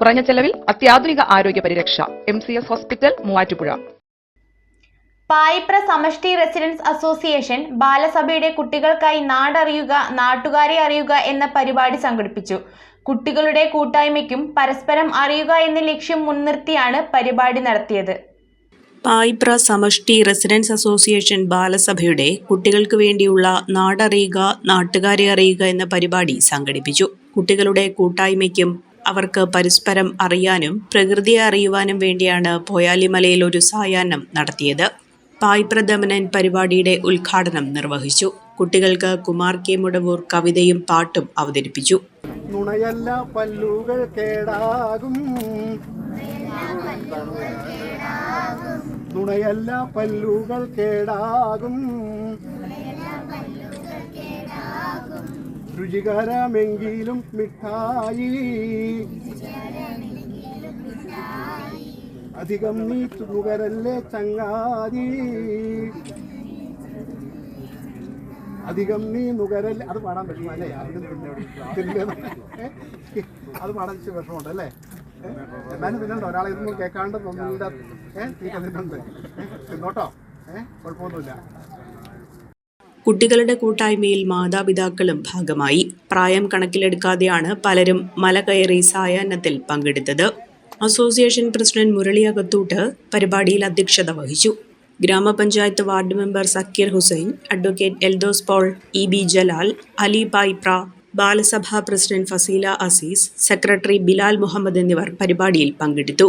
കുറഞ്ഞ ചെലവിൽ അത്യാധുനിക ആരോഗ്യ പരിരക്ഷ. M C S hospital Muvattupuzha. Payipra Samashti residence association ബാലസഭയുടെ കുട്ടികൾക്കായി നാടറിയുക നാട്ടുകാരെ അറിയുക എന്ന പരിപാടി സംഘടിപ്പിച്ചു. കുട്ടികളുടെ കൂട്ടായ്മയ്ക്കും പരസ്പരം അറിയുക എന്ന ലക്ഷ്യം മുൻനിർത്തിയാണ് പരിപാടി നടത്തിയത്. പായിപ്ര സമഷ്ടി റെസിഡൻസ് അസോസിയേഷൻ ബാലസഭയുടെ കുട്ടികൾക്ക് വേണ്ടിയുള്ള നാടറിയുക നാട്ടുകാരെ അറിയുക എന്ന പരിപാടി സംഘടിപ്പിച്ചു. കുട്ടികളുടെ കൂട്ടായ്മയ്ക്കും അവർക്ക് പരസ്പരം അറിയാനും പ്രകൃതിയെ അറിയുവാനും വേണ്ടിയാണ് പോയാലിമലയിൽ ഒരു സായാഹ്നം നടത്തിയത്. പായ് പ്രദമനൻ പരിപാടിയുടെ ഉദ്ഘാടനം നിർവഹിച്ചു. കുട്ടികൾക്ക് കുമാർ കെ മുടവൂർ കവിതയും പാട്ടും അവതരിപ്പിച്ചു. നുണയല്ല പല്ലുകൾ കേടാകും. നുണയല്ല പല്ലുകൾ കേടാകും. രുചികരമെങ്കിലും മിഠായി. അധികം നീ തുകരല്ലേ ചങ്ങാതി? അധികം നീ നുകരല്ലേ അത് പാടാൻ പറ്റുമോ? അല്ലേ? അത് പാടാൻ ഇച്ചിരി വിഷമമുണ്ട് അല്ലേ? എന്നാലും പിന്നെ ഒരാളെ ഇതൊന്നും കേൾക്കാണ്ട് തോന്നുന്നില്ല. ഏഹ് നീ തിന്നുണ്ട്. തിന്നോട്ടോ? ഏഹ് കുഴപ്പമൊന്നുമില്ല. കുട്ടികളുടെ കൂട്ടായ്മയിൽ മാതാപിതാക്കളും ഭാഗമായി. പ്രായം കണക്കിലെടുക്കാതെയാണ് പലരും മല കയറി സായാഹ്നത്തിൽ പങ്കെടുത്തത്. അസോസിയേഷൻ പ്രസിഡന്റ് മുരളി അകത്തൂട്ട് പരിപാടിയിൽ അധ്യക്ഷത വഹിച്ചു. ഗ്രാമപഞ്ചായത്ത് ward member Zakir Hussain advocate Eldhose Paul E B Jalal Ali Payipra Balasabha president Fasila Aziz secretary Bilal Muhammad എന്നിവർ പരിപാടിയിൽ പങ്കെടുത്തു.